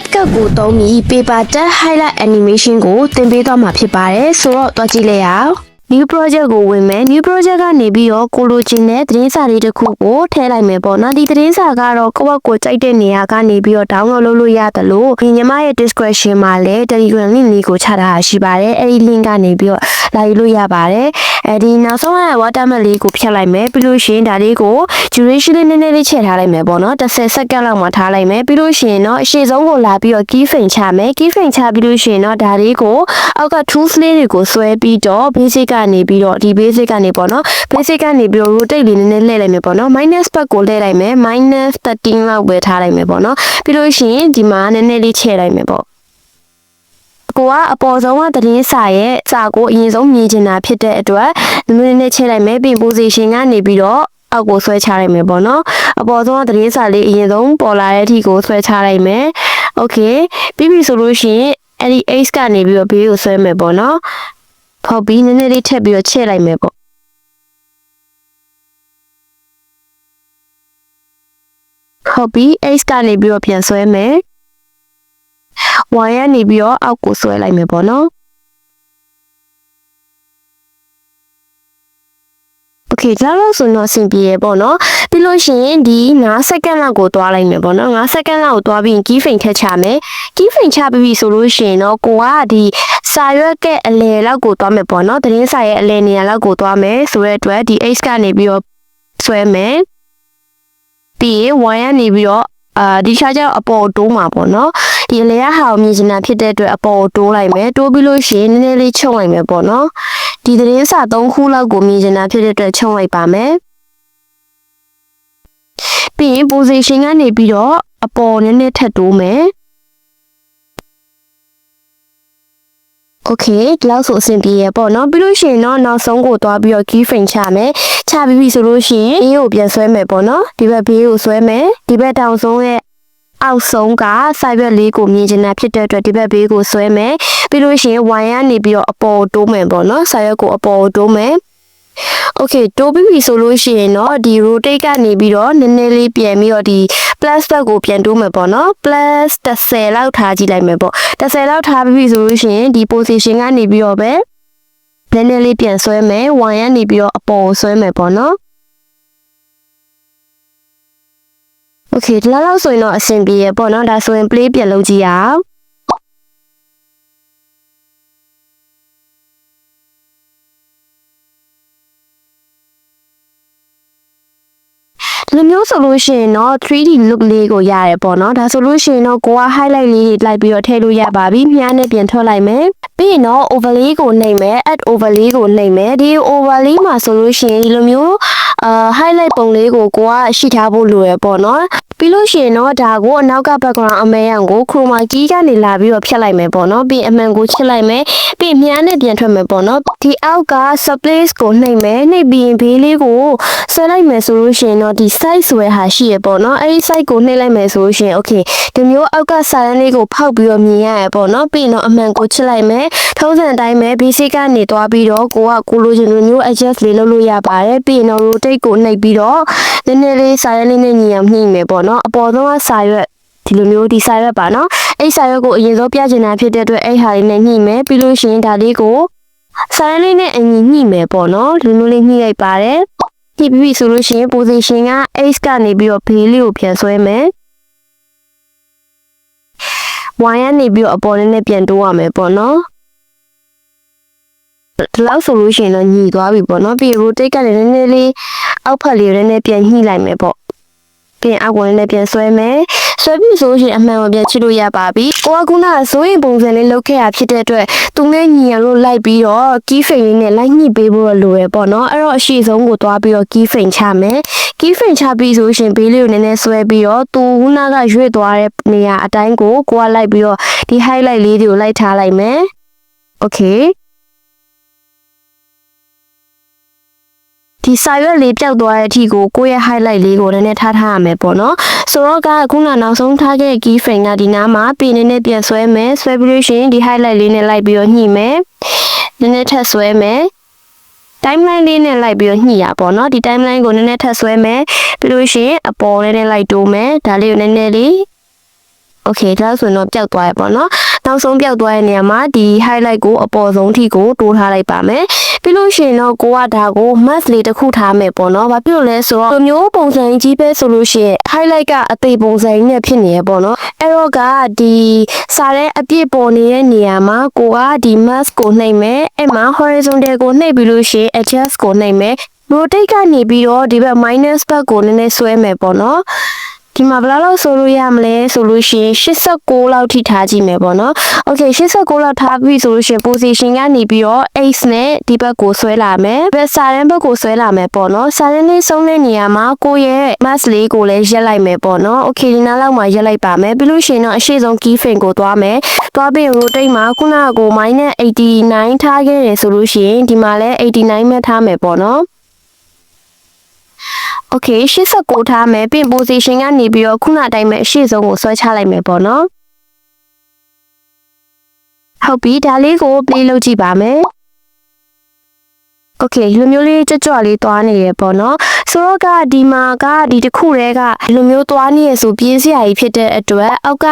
CapCut ကိုသုံးပြီး paper tag highlight animation ကိုသင်ပေးသွားမှာဖြစ်ပါတယ်ဆိုတော့တွားကြည့်လိုက်ရအောင် new project ကိုဝင်မယ် new project ကနေပြီးတော့ကိုလိုချင်တဲ့သတင်းစာလေးတစ်ခုကိုထည့်လိုက်မယ်ပေါ့နော်ဒီသတင်းစာကတော့ကိုယ့်ဘက်ကိုကြိုက်တဲ့နေရာကနေပြီးတော့ download လုပ်လို့ရတယ်လို့ဒီညီမရဲ့ description မှာလည်း Telegram link လေးကိုချထားတာရှိပါတယ်အဲ့ဒီ link ကနေပြီးတော့ လာယူလို့ရပါတယ်အဲဒီနောက်ဆုံးက watermark လေးကိုဖြတ်လိုက်မယ်ပြီးလို့ရှိရင်ဒါလေးကို duration လေးနည်းနည်းလေးချဲ့ထားလိုက်မယ်ပေါ့နော်30စက္ကန့်လောက်မှထားလိုက်မယ်ပြီးလို့ရှိရင်တော့အရှိဆုံးကိုလာပြီးတော့ key frame ချမယ် key frame ချပြီးလို့ရှိရင်တော့ဒါလေးကိုအောက်က tools လေးတွေကိုဆွဲပြီးတော့ basic ကနေပြီးတော့ဒီ basic ကနေပေါ့နော် basic ကနေပြီးတော့ rotate လေးနည်းနည်းလှည့်လိုက်မယ်ပေါ့နော် minus back ကိုလှည့်လိုက်မယ် minus 13လောက်ပဲထားလိုက်မယ်ပေါ့နော်ပြီးလို့ရှိရင်ဒီမှာနည်းနည်းလေးချဲ့လိုက်မယ်ပေါ့ ကိုကအပေါ်ဆုံးကသတင်းစာရဲ့စာကိုအရင်ဆုံးမြင်ချင်တာဖြစ်တဲ့အတွက်နည်းနည်းနဲ့ချက်လိုက်မယ်ပြင် position ကနေပြီးတော့အောက်ကိုဆွဲချလိုက်မယ်ပေါ့နော်အပေါ်ဆုံးကသတင်းစာလေးအရင်ဆုံးပေါ်လာတဲ့အထိကိုဆွဲချလိုက်မယ် okay ပြီးပြီဆိုလို့ရှိရင်အဲ့ဒီ X ကနေပြီးတော့ဘေးကိုဆွဲမယ်ပေါ့နော်ဖောက်ပြီးနည်းနည်းလေးထပ်ပြီးတော့ချက်လိုက်မယ်ပေါ့ဟုတ်ပြီ X ကနေပြီးတော့ပြန်ဆွဲမယ် y ကနေပြီးတော့အောက်ကိုဆွဲလိုက်မယ်ပေါ့နော်โอเคဒါတော့ဆိုတော့အဆင်ပြေရပေါ့နော်ပြီးလို့ရှိရင်ဒီ9စက္ကန့်လောက်ကိုသွားလိုက်မယ်ပေါ့နော်9စက္ကန့်လောက်ကိုသွားပြီးရင် key frame ထည့်ချမယ် key frame ချပြီးပြီဆိုလို့ရှိရင်တော့ကိုကဒီစာရွက်ကအလယ်လောက်ကိုသွားမယ်ပေါ့နော်သတင်းစာရဲ့အလယ်နေရာလောက်ကိုသွားမယ်ဆိုတဲ့အတွက်ဒီ X ကနေပြီးတော့ဆွဲမယ်ပြီးရင် y ကနေပြီးတော့ အာဒီခြားကျတော့အပေါ်တိုးမှာပေါ့နော်ဒီအလေရဟာကိုမြင်ချင်တာဖြစ်တဲ့အတွက်အပေါ်ကိုတိုးလိုက်မယ်တိုးပြီးလို့ရှိရင်နည်းနည်းလေးချုံလိုက်မယ်ပေါ့နော်ဒီသတင်းစာ၃ခုလောက်ကိုမြင်ချင်တာဖြစ်တဲ့အတွက်ချုံလိုက်ပါမယ်ပြီးရင် position ကနေပြီးတော့အပေါ်နည်းနည်းထပ်တိုးမယ် โอเคဒီလောက်ဆိုအဆင်ပြေရပေါ့နော်ပြီးလို့ရှိရင်တော့နောက်ဆုံးကိုသွားပြီးတော့ key frame ချမယ်ချပြီးပြီဆိုလို့ရှိရင်ဘေးကိုပြန်ဆွဲမယ်ပေါ့နော်ဒီဘက်ဘေးကိုဆွဲမယ်ဒီဘက်တောင်ဆုံးရဲ့အောက်ဆုံးကစိုက်ဘက်လေးကိုမြင်ချင်တာဖြစ်တဲ့အတွက်ဒီဘက်ဘေးကိုဆွဲမယ်ပြီးလို့ရှိရင် y ကနေပြီးတော့အပေါ်တိုးမယ်ပေါ့နော်စိုက်ရွက်ကိုအပေါ်တိုးမယ် Okay တိုးပြီးပြီဆိုလို့ရှိရင်တော့ဒီ rotate ကနေပြီးတော့နည်းနည်းလေးပြန်ပြီးတော့ဒီ plus back ကိုပြန်တိုးမယ်ပေါ့နော် plus 30လောက်ထားကြည့်လိုက်မယ်ပေါ့30လောက်ထားပြီဆိုလို့ရှိရင်ဒီ position ကနေပြီးတော့ပဲနည်းနည်းလေးပြန်ဆွဲမယ်1ကနေပြီးတော့အပေါ်ဆွဲမယ်ပေါ့နော် Okay ဒီလောက်ဆိုရင်တော့အဆင်ပြေရပေါ့နော်ဒါဆိုရင် play ပြန်လုပ်ကြည့်ရအောင် မျိုးဆိုလို့ရှိရင်တော့ 3D look လေးကိုရတယ်ပေါ့နော်ဒါဆိုလို့ရှိရင်တော့ကိုက highlight လေးတွေလိုက်ပြီးတော့ထည့်လို့ရပါပြီမြားနဲ့ပြန်ထွက်လိုက်မယ်ပြီးရင်တော့ overlay ကိုနှိပ်မယ် add overlay ကိုနှိပ်မယ်ဒီ overlay မှာဆိုလို့ရှိရင်ဒီလိုမျိုးအာ highlight ပုံလေးကိုကိုကရှိထားဖို့လိုရပေါ့နော် ပြီးလို့ရှိရင်တော့ဒါကိုအနောက်က background အမဲရန်ကို chroma key ကနေလာပြီးတော့ဖြတ်လိုက်မယ်ပေါ့နော်ပြီးအမှန်ကိုချစ်လိုက်မယ်ပြီးမြားနဲ့ပြန်ထွက်မယ်ပေါ့နော်ဒီအောက်က subplace ကိုနှိပ်မယ်နှိပ်ပြီးရင်ဘေးလေးကိုဆွဲလိုက်မယ်ဆိုလို့ရှိရင်တော့ဒီ size ဆွဲဟာရှိရပေါ့နော်အဲဒီ size ကိုနှိပ်လိုက်မယ်ဆိုလို့ရှိရင် okay ဒီမျိုးအောက်ကစာရန်လေးကိုဖောက်ပြီးတော့မြင်ရရပေါ့နော်ပြီးရင်တော့အမှန်ကိုချစ်လိုက်မယ် ထုံးစံအတိုင်းပဲ basic ကနေသွားပြီးတော့ကိုကကိုလိုချင်လိုမျိုး adjust လေးလုပ်လို့ရပါတယ်ပြီးရင်တော့ rotate ကိုနှိပ်ပြီးတော့နည်းနည်းလေးစာရန်လေးနဲ့ညီအောင်ညှိမယ်ပေါ့နော်အပေါ်ဆုံးကစာရွက်ဒီလိုမျိုးဒီစာရွက်ပါနော်အဲ့စာရွက်ကိုအရင်ဆုံးပြချင်တာဖြစ်တဲ့အတွက်အဲ့ဟာလေးနဲ့ညှိမယ်ပြီးလို့ရှိရင်ဒါလေးကိုစာရန်လေးနဲ့အညီညှိမယ်ပေါ့နော်လူမျိုးလေးညှိလိုက်ပါတယ်ညှိပြီးပြီဆိုလို့ရှိရင် position က H ကနေပြီးတော့ဘေးလေးကိုပြန်ဆွဲမယ် Y ကနေပြီးတော့အပေါ်နဲ့ပြန်တိုးရမယ်ပေါ့နော် ဒီလောက်ဆိုလို့ရှိရင်တော့ညီသွားပြီပေါ့နော်ပြီး rotate ကနေနည်းနည်းလေးအောက်ဖက်လေးကိုနည်းနည်းပြန်ညှိလိုက်မယ်ပေါ့ပြီးရင်အောက်ကိုနည်းနည်းပြန်ဆွဲမယ်ဆွဲပြီဆိုလို့ရှိရင်အမှန်ကိုပြန်ချစ်လို့ရပါပြီကိုကကုနာဆိုရင်ပုံစံလေးလုပ်ခဲ့ရဖြစ်တဲ့အတွက်သူနဲ့ညီရလို့လိုက်ပြီးတော့ key frame လေးနဲ့လိုက်ညှိပေးဖို့လိုရပေါ့နော်အဲ့တော့အရှိဆုံးကိုသွားပြီးတော့ key frame ချမယ် key frame ချပြီးဆိုရှင်ဘေးလေးကိုနည်းနည်းဆွဲပြီးတော့သူခုနကရွေ့သွားတဲ့နေရာအတိုင်းကိုကိုကလိုက်ပြီးတော့ဒီ highlight လေးတွေကိုလိုက်ထားလိုက်မယ် okay ဒီစာရွက်လေးပျောက်သွားတဲ့အထိကိုကိုယ့်ရဲ့ highlight လေးကိုနည်းနည်းထားထားရမယ်ပေါ့နော်ဆိုတော့ကခုနနောက်ဆုံးထားခဲ့တဲ့ key frame ကဒီနားမှာပြင်နေနဲ့ပြန်ဆွဲမယ်ဆွဲပြီးလို့ရှိရင်ဒီ highlight လေးနဲ့လိုက်ပြီးတော့ညှိမယ်နည်းနည်းထပ်ဆွဲမယ် timeline လေးနဲ့လိုက်ပြီးတော့ညှိရပေါ့နော်ဒီ timeline ကိုနည်းနည်းထပ်ဆွဲမယ်ပြီးလို့ရှိရင်အပေါ်လေးနဲ့လိုက်တိုးမယ်ဒါလေးကိုနည်းနည်းလေး okay ဒါဆိုရင်တော့ပျောက်သွားရပေါ့နော်နောက်ဆုံးပျောက်သွားတဲ့နေရာမှာဒီ highlight ကိုအပေါ်ဆုံးထိကိုတိုးထားလိုက်ပါမယ် ပြီးလို့ရှိရင်တော့ကိုကဒါကို mask လေးတစ်ခုထားမယ်ပေါ့နော်ဘာဖြစ်လို့လဲဆိုတော့လိုမျိုးပုံစံကြီးပဲဆိုလို့ရှိရင် highlight ကအသေးပုံစံကြီးနဲ့ဖြစ်နေရပေါ့နော်အဲ့တော့ကဒီစားတဲ့အပြည့်ပေါ်နေတဲ့နေရာမှာကိုကဒီ mask ကိုနှိပ်မယ်အဲ့မှာ horizontal ကိုနှိပ်ပြီးလို့ရှိရင် adjust ကိုနှိပ်မယ် rotate ကနေပြီးတော့ဒီဘက် minus ဘက်ကိုနည်းနည်းဆွဲမယ်ပေါ့နော် ဒီမှာဘယ်လောက်လောက်ဆိုလို့ရမလဲဆိုလို့ရှိရင်86လောက်ထိထားကြည့်မယ်ပေါ့နော်။ Okay 86လောက်ထားပြီဆိုလို့ရှိရင် position ကနေပြီးတော့ ace နဲ့ဒီဘက်ကိုဆွဲလာမယ်။ဘက်စာရန်ဘက်ကိုဆွဲလာမယ်ပေါ့နော်။စာရန်လေးဆုံးတဲ့နေရာမှာကိုယ့်ရဲ့ mask လေးကိုလည်းရက်လိုက်မယ်ပေါ့နော်။ Okay ဒီနားလောက်မှာရက်လိုက်ပါမယ်။ပြီးလို့ရှိရင်တော့အရှိဆုံး key frame ကိုသွားမယ်။သွားပြီး rotate မှာခုနကကို -89 ထားခဲ့တယ်ဆိုလို့ရှိရင်ဒီမှာလည်း89ပဲထားမယ်ပေါ့နော်။ Okay 89ထားမယ်ပြင် position ကနေပြီးတော့ခုနအတိုင်းပဲအရှိဆုံးကိုဆွဲချလိုက်မယ်ပေါ့နော်ဟုတ်ပြီဒါလေးကို play လုပ်ကြည့်ပါမယ် Okay လူမျိုးလေးကြွကြွလေးသွားနေရပေါ့နော်ဆိုတော့ကဒီမှာကဒီတစ်ခုတည်းကလူမျိုးသွားနေရဆိုပြင်းစရာကြီးဖြစ်တဲ့အတွက်အောက်က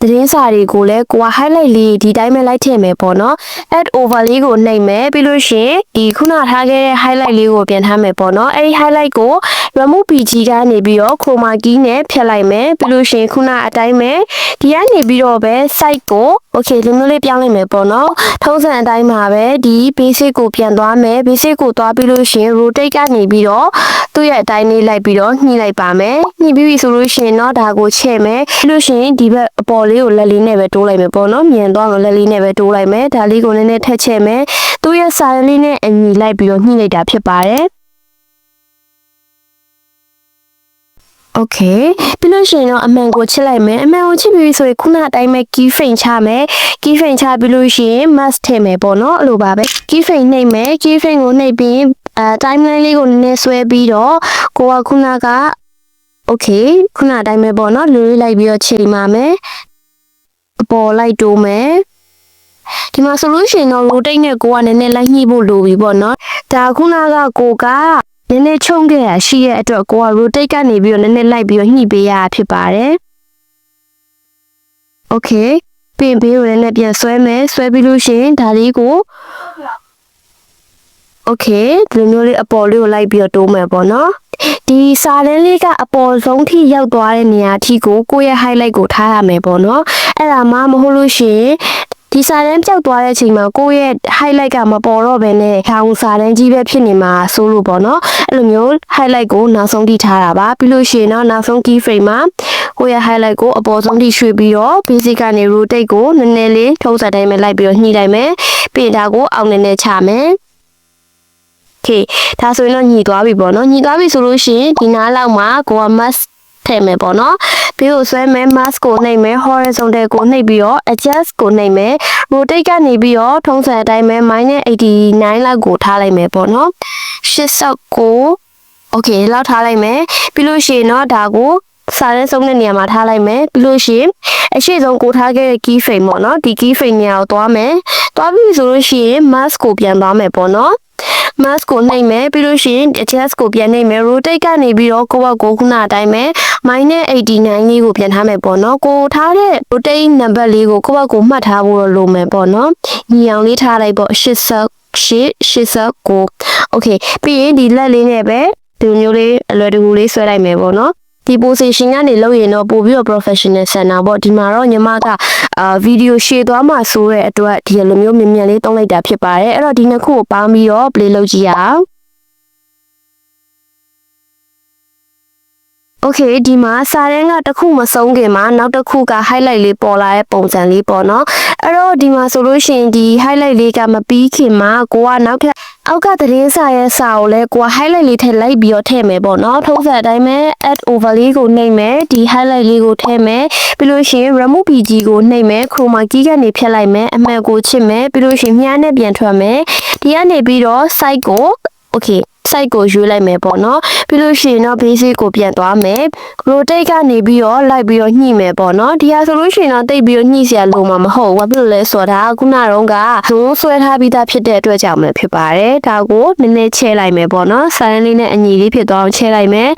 သတင်းစာတွေကိုလည်းကိုက highlight လေးဒီတိုင်းပဲလိုက်ထည့်မယ်ပေါ့နော် add over လေးကိုနှိပ်မယ်ပြီးလို့ရှိရင်ဒီခုနထားခဲ့တဲ့ highlight လေးကိုပြန်ထားမယ်ပေါ့နော်အဲဒီ highlight ကို remove pg ကနေပြီးတော့ chroma key နဲ့ဖြတ်လိုက်မယ်ပြီးလို့ရှိရင်ခုနအတိုင်းပဲဒီကနေပြီးတော့ပဲ site ကို okay ဒီမျိုးလေးပြောင်းလိုက်မယ်ပေါ့နော်ထုံးစံအတိုင်းမှာပဲဒီ basic ကိုပြန်သွားမယ် basic ကိုသွားပြီးလို့ရှိရင် rotate ကနေပြီးတော့သူ့ရဲ့အတိုင်းလေးလိုက်ပြီးတော့ညှိလိုက်ပါမယ်ညှိပြီးပြီဆိုလို့ရှိရင်တော့ဒါကိုချဲ့မယ်ပြီးလို့ရှိရင်ဒီဘက်အပေါ်လေးကိုလက်လေးနဲ့ပဲတိုးလိုက်မယ်ပေါ့နော်မြန်သွားလို့လက်လေးနဲ့ပဲတိုးလိုက်မယ်ဒါလေးကိုနည်းနည်းထက်ချဲ့မယ်သူ့ရဲ့စာရင်းလေးနဲ့အညီလိုက်ပြီးတော့ညှိလိုက်တာဖြစ်ပါတယ် Okay ပြီးလို့ရှိရင်တော့အမှန်ကိုချစ်လိုက်မယ်အမှန်ကိုချစ်ပြီးဆိုရင်ခုနအတိုင်းပဲ key frame ချမယ် key frame ချပြီးလို့ရှိရင် mask ထည့်မယ်ပေါ့နော်အဲ့လိုပါပဲ key frame နှိပ်မယ် key frame ကိုနှိပ်ပြီးအဲ timeline လေးကိုနည်းနည်းဆွဲပြီးတော့ကိုကခုနက okay ခုနအတိုင်းပဲပေါ့နော်လူလေးလိုက်ပြီးတော့ချိန်ပါမယ်အပေါ်လိုက်တိုးမယ်ဒီမှာဆိုလို့ရှိရင်တော့ rotate နဲ့ကိုကနည်းနည်းလိုက်ညှိဖို့လိုပြီပေါ့နော်ဒါခုနကကိုက နည်းနည်းချုံခဲ့ရရှိရဲ့အတွက်ကိုက rotate ကနေပြီးတော့နည်းနည်းလိုက်ပြီးတော့ညှိပေးရဖြစ်ပါတယ် okay ပြင်ပေးကိုလည်းနည်းပြန်ဆွဲမယ်ဆွဲပြီးလို့ရှိရင်ဒါလေးကို okay ဒီလိုမျိုးလေးအပေါ်လေးကိုလိုက်ပြီးတော့တိုးမယ်ပေါ့နော်ဒီစာတန်းလေးကအပေါ်ဆုံးထိရောက်သွားတဲ့နေရာထိကိုကိုယ့်ရဲ့ highlight ကိုထားရမယ်ပေါ့နော်အဲ့ဒါမှမဟုတ်လို့ရှိရင် ဒီစာတန်းပျောက်သွားတဲ့အချိန်မှာကိုယ့်ရဲ့ highlight ကမပေါ်တော့ဘဲနဲ့ထောင်စာတန်းကြီးပဲဖြစ်နေမှာဆိုလို့ပေါ့နော်အဲ့လိုမျိုး highlight ကိုနောက်ဆုံးထိထားတာပါပြီးလို့ရှိရင်တော့နောက်ဆုံး key frame မှာကိုယ့်ရဲ့ highlight ကိုအပေါ်ဆုံးထိရွှေ့ပြီးတော့ basic ကနေ rotate ကိုနည်းနည်းလေးထုံးစံတိုင်းပဲလိုက်ပြီးတော့ညှိလိုက်မယ်ပြီးရင်ဒါကိုအောက်နည်းနည်းချမယ် okay ဒါဆိုရင်တော့ညီသွားပြီပေါ့နော်ညီသွားပြီဆိုလို့ရှိရင်ဒီနားလောက်မှာကိုက mask ထည့်မယ်ပေါ့နော် ပြီးတော့ဆွဲမယ် mask ကိုနှိပ်မယ် horizontal ကိုနှိပ်ပြီးတော့ adjust ကိုနှိပ်မယ် rotate ကနေပြီးတော့ထုံးစံအတိုင်းပဲ -89 လောက်ကိုထားလိုက်မယ်ပေါ့နော်89 okay လောက်ထားလိုက်မယ်ပြီးလို့ရှိရင်တော့ဒါကိုစာရဲဆုံးတဲ့နေရာမှာထားလိုက်မယ်ပြီးလို့ရှိရင်အရှိဆုံးကိုထားခဲ့တဲ့ key frame ပေါ့နော်ဒီ key frame နေရာကိုသွားမယ်သွားပြီဆိုလို့ရှိရင် mask ကိုပြန်သွားမယ်ပေါ့နော် mask ကိုနှိပ်မယ်ပြီးလို့ရှိရင် adjust ကိုပြန်နှိပ်မယ် rotate ကနေပြီးတော့ကိုယ့်ဘက်ကိုခုနအတိုင်းပဲ -89 လေးကိုပြန်ထားမယ်ပေါ့နော်ကိုထားတဲ့ rotate number လေးကိုကိုယ့်ဘက်ကိုမှတ်ထားဖို့လိုမယ်ပေါ့နော်ညီအောင်လေးထားလိုက်ပေါ့88 89 okay ပြီးရင်ဒီလက်လေးနဲ့ပဲဒီမျိုးလေးအလွယ်တကူလေးဆွဲလိုက်မယ်ပေါ့နော် ဒီ position ကနေလုပ်ရင်တော့ပို့ပြီးတော့ professional center ပေါ့ဒီမှာတော့ညီမကအာဗီဒီယိုရှေ့သွားမှဆိုတဲ့အတွက်ဒီလိုမျိုးမြင်မြန်လေးတုံးလိုက်တာဖြစ်ပါတယ်အဲ့တော့ဒီနှစ်ခုကိုပေါင်းပြီးတော့ play လုပ်ကြည့်ရအောင် Okay ဒီမှာစာရင်းကတစ်ခုမဆုံးခင်မှာနောက်တစ်ခုက highlight လေးပေါ်လာတဲ့ပုံစံလေးပေါ့နော်အဲ့တော့ဒီမှာဆိုလို့ရှိရင်ဒီ highlight လေးကမပြီးခင်မှာကိုကနောက်ထပ်အောက်ကသတင်းစာရဲ့စာကိုလည်းကိုက highlight လေးထည့်လိုက်ပြီးတော့ထည့်မယ်ပေါ့နော်ထုံးစံအတိုင်းပဲ add over လေးကိုနှိပ်မယ်ဒီ highlight လေးကိုထည့်မယ်ပြီးလို့ရှိရင် remove pg ကိုနှိပ်မယ် chroma key ကနေဖြတ်လိုက်မယ်အမှန်ကိုချစ်မယ်ပြီးလို့ရှိရင်မြားနဲ့ပြန်ထွက်မယ်ဒီကနေပြီးတော့ site ကို okay site ကိုရွေးလိုက်မယ်ပေါ့နော်ပြီးလို့ရှိရင်တော့ basic ကိုပြန်သွားမယ် rotate ကနေပြီးတော့လိုက်ပြီးတော့ညှိမယ်ပေါ့နော်ဒီဟာဆိုလို့ရှိရင်တော့တိတ်ပြီးတော့ညှိစရာလိုမှာမဟုတ်ဘူးဘာဖြစ်လို့လဲဆိုတာခုနတော့ကဇုံးဆွဲထားပြီးသားဖြစ်တဲ့အတွက်ကြောင့်ပဲဖြစ်ပါတယ်ဒါကိုနည်းနည်းချဲလိုက်မယ်ပေါ့နော် silent လေးနဲ့အညီလေးဖြစ်သွားအောင်ချဲလိုက်မယ်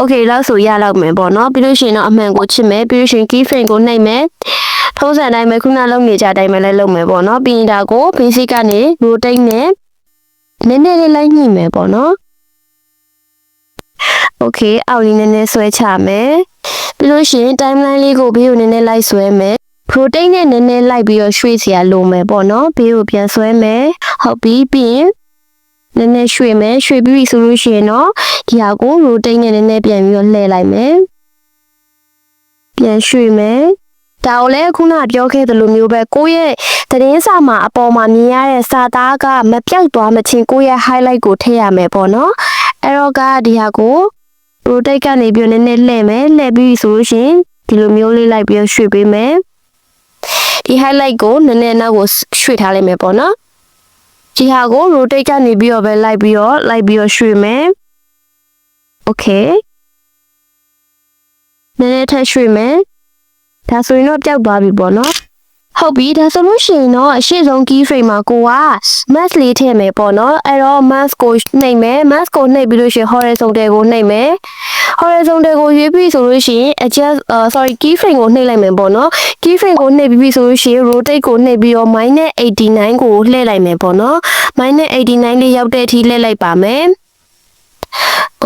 okay လောက်ဆိုရလောက်မယ်ပေါ့နော်ပြီးလို့ရှိရင်တော့အမှန်ကိုချစ်မယ်ပြီးလို့ရှိရင် key frame ကိုနှိပ်မယ်ထုံးစံတိုင်းပဲခုနလုံးနေကြတိုင်းပဲလည်းလုပ်မယ်ပေါ့နော်ပြီးရင်ဒါကို basic ကနေ rotate နဲ့နည်းနည်းလေးလိုက်ညှိမယ်ပေါ့ နော် okay အောက်လေးနည်းနည်းဆွဲချမယ်ပြီးလို့ရှိရင် timeline လေးကိုဘေးကိုနည်းနည်းလိုက်ဆွဲမယ် protein နဲ့နည်းနည်းလိုက်ပြီးတော့ရွှေ့เสียလိုမယ်ပေါ့နော်ဘေးကိုပြန်ဆွဲမယ်ဟုတ်ပြီပြီးရင်နည်းနည်းရွှေ့မယ်ရွှေ့ပြီးပြီဆိုလို့ရှိရင်တော့ဒီဟာကို rotate နဲ့နည်းနည်းပြန်ပြီးတော့လှည့်လိုက်မယ်ပြန်ရွှေ့မယ်ဒါကိုလည်းခုနပြောခဲ့သလိုမျိုးပဲကိုယ့်ရဲ့သတင်းစာမှာအပေါ်မှာမြင်ရတဲ့စာသားကမပြောက်သွားမချင်းကိုယ့်ရဲ့ highlight ကိုထည့်ရမယ်ပေါ့နော်အဲ့တော့ကဒီဟာကို rotate ကနေပြီးတော့နည်းနည်းလှည့်မယ်လှည့်ပြီးပြီဆိုလို့ရှိရင်ဒီလိုမျိုးလေးလိုက်ပြီးတော့ရွှေ့ပေးမယ်ဒီ highlight ကိုနည်းနည်းနောက်ကိုရွှေ့ထားလိုက်မယ်ပေါ့နော်ဒီဟာကို rotate ကနေပြီးတော့ပဲလိုက်ပြီးတော့လိုက်ပြီးတော့ရွှေ့မယ် okay နည်းနည်းထပ်ရွှေ့မယ်ဒါဆိုရင်တော့ပျောက်သွားပြီပေါ့နော် ဟုတ်ပြီဒါဆိုလို့ရှိရင်တော့အရှိဆုံး key frame မှာကိုက mask လေးထည့်မယ်ပေါ့နော်အဲ့တော့ mask ကိုနှိပ်မယ် mask ကိုနှိပ်ပြီးလို့ရှိရင် horizontal ကိုနှိပ်မယ် horizontal ကိုရွေးပြီးဆိုလို့ရှိရင် adjust uh, sorry key frame ကိုနှိပ်လိုက်မယ်ပေါ့နော် key frame ကိုနှိပ်ပြီးပြီဆိုလို့ရှိရင် rotate ကိုနှိပ်ပြီးတော့ -89 ကိုလှည့်လိုက်မယ်ပေါ့နော် -89 လေးရောက်တဲ့အထိလှည့်လိုက်ပါမယ်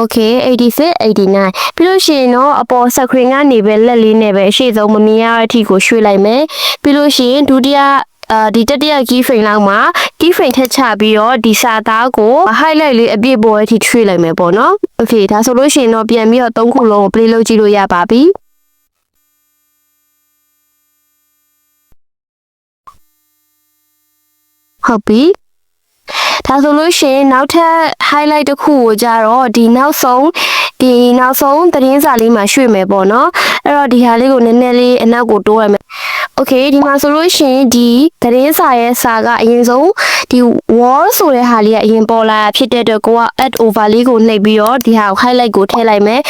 Okay 86 89ပြီးလို့ရှိရင်တော့အပေါ် screen ကနေပဲလက်လေးနဲ့ပဲအရှိဆုံးမမြင်ရတဲ့အထိကိုရွှေ့လိုက်မယ်ပြီးလို့ရှိရင်ဒုတိယအာဒီတတိယ key frame လောက်မှာ key frame ထက်ချပြီးတော့ဒီစာသားကို highlight လေးအပြည့်ပေါ်အထိရွှေ့လိုက်မယ်ပေါ့နော် Okay ဒါဆိုလို့ရှိရင်တော့ပြန်ပြီးတော့သုံးခုလုံးကို play လုပ်ကြည့်လို့ရပါပြီဟုတ်ပြီဒါဆိုလို့ရှိရင်နောက်ထပ် highlight တစ်ခုကိုကြတော့ဒီနောက်ဆုံးဒီနောက်ဆုံးသတင်းစာလေးမှာရွှေ့မယ်ပေါ့နော်အဲ့တော့ဒီဟာလေးကိုနည်းနည်းလေးအနောက်ကိုတိုးရမယ် Okay ဒီမှာဆိုလို့ရှိရင်ဒီသတင်းစာရဲ့စာကအရင်ဆုံးဒီ wall ဆိုတဲ့ဟာလေးကအရင်ပေါ်လာတာဖြစ်တဲ့အတွက်ကိုက add over လေးကိုနှိပ်ပြီးတော့ဒီဟာကို highlight ကိုထည့်လိုက်မယ်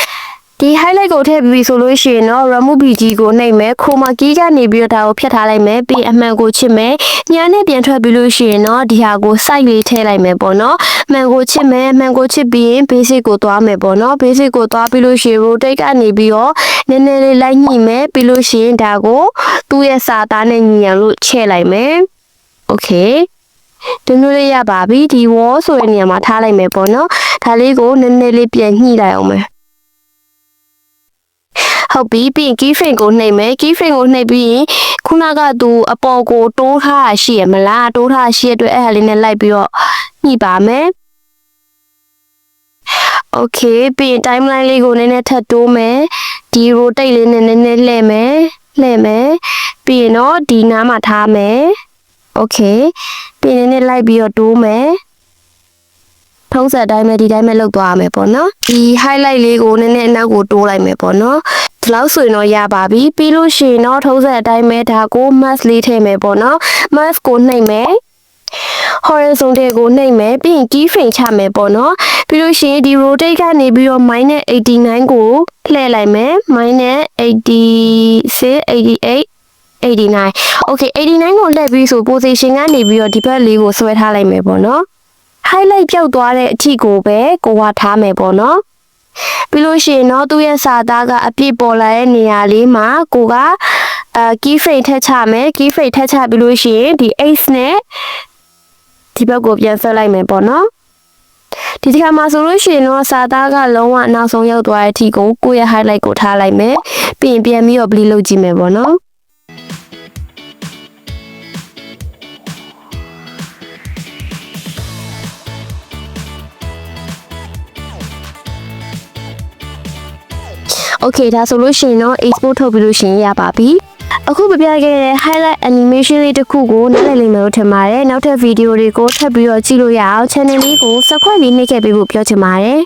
ဒီ highlight ကိုထည့်ပြီးဆိုလို့ရှိရင်တော့ remove bg ကိုနှိပ်မယ် chroma key ကနေပြီးတော့ဒါကိုဖြတ်ထားလိုက်မယ်ပြီးအမှန်ကိုချစ်မယ်ညာနဲ့ပြန်ထွက်ပြီးလို့ရှိရင်တော့ဒီဟာကို site လေးထည့်လိုက်မယ်ပေါ့နော်မှန်ကိုချစ်မယ်မှန်ကိုချစ်ပြီးရင် basic ကိုသွားမယ်ပေါ့နော် basic ကိုသွားပြီးလို့ရှိရင် rotate ကနေပြီးတော့နည်းနည်းလေးလိုက်ညှိမယ်ပြီးလို့ရှိရင်ဒါကိုသူ့ရဲ့စာသားနဲ့ညီအောင်လို့ချဲ့လိုက်မယ် okay ဒီလိုလေးရပါပြီဒီ wall ဆိုတဲ့နေရာမှာထားလိုက်မယ်ပေါ့နော်ဒါလေးကိုနည်းနည်းလေးပြန်ညှိလိုက်အောင်မယ် ဟုတ်ပြီပြီးရင် key frame ကိုနှိပ်မယ် key frame ကိုနှိပ်ပြီးရင်ခုနကသူအပေါ်ကိုတိုးထားတာရှိရမလားတိုးထားရှိရတဲ့အဲ့ဟာလေးနဲ့လိုက်ပြီးတော့ညှိပါမယ် Okay ပြီးရင် timeline လေးကိုနည်းနည်းထပ်တိုးမယ်ဒီ rotate လေးနဲ့နည်းနည်းလှည့်မယ်လှည့်မယ်ပြီးရင်တော့ဒီနားမှာထားမယ် Okay ပြီးရင်နည်းနည်းလိုက်ပြီးတော့တိုးမယ်ထုံးစံအတိုင်းပဲဒီတိုင်းပဲလုပ်သွားရမယ်ပေါ့နော်ဒီ highlight လေးကိုနည်းနည်းအနောက်ကိုတိုးလိုက်မယ်ပေါ့နော် ဒီလောက်ဆိုရင်တော့ရပါပြီပြီးလို့ရှိရင်တော့ထုံးစံအတိုင်းပဲဒါကို mask လေးထည့်မယ်ပေါ့နော် mask ကိုနှိပ်မယ် horizontal ကိုနှိပ်မယ်ပြီးရင် key frame ချမယ်ပေါ့နော်ပြီးလို့ရှိရင်ဒီ rotate ကနေပြီးတော့ -89 ကိုလှည့်လိုက်မယ် -86 88 89 okay 89ကိုလှည့်ပြီးဆို position ကနေပြီးတော့ဒီဘက်လေးကိုဆွဲထားလိုက်မယ်ပေါ့နော် highlight ပြောက်သွားတဲ့အထိကိုပဲကိုကထားမယ်ပေါ့နော် ပြီးလို့ရှိရင်တော့သူ့ရဲ့စာသားကအပြည့်ပေါ်လာတဲ့နေရာလေးမှာကိုကအဲ key frame ထက်ချမယ် key frame ထက်ချပြီးလို့ရှိရင်ဒီ H နဲ့ဒီဘက်ကိုပြန်ဆက်လိုက်မယ်ပေါ့နော်ဒီတစ်ခါမှာဆိုလို့ရှိရင်တော့စာသားကလုံးဝနောက်ဆုံးရောက်သွားတဲ့အထိကိုကိုယ့်ရဲ့ highlight ကိုထားလိုက်မယ်ပြီးရင်ပြန်ပြီးတော့ bleed လုပ်ကြည့်မယ်ပေါ့နော် Okay ဒါဆိုလို့ရှိရင်တော့ export ထုတ်ပြီးလို့ရှိရင်ရပါပြီအခုပြပြခဲ့တဲ့ highlight animation လေးတစ်ခုကိုနားလည်လိမ့်မယ်လို့ထင်ပါတယ်နောက်ထပ်ဗီဒီယိုတွေကိုထပ်ပြီးတော့ကြည့်လို့ရအောင် channel လေးကို subscribe လေးနှိပ်ခဲ့ပေးဖို့ပြောချင်ပါတယ်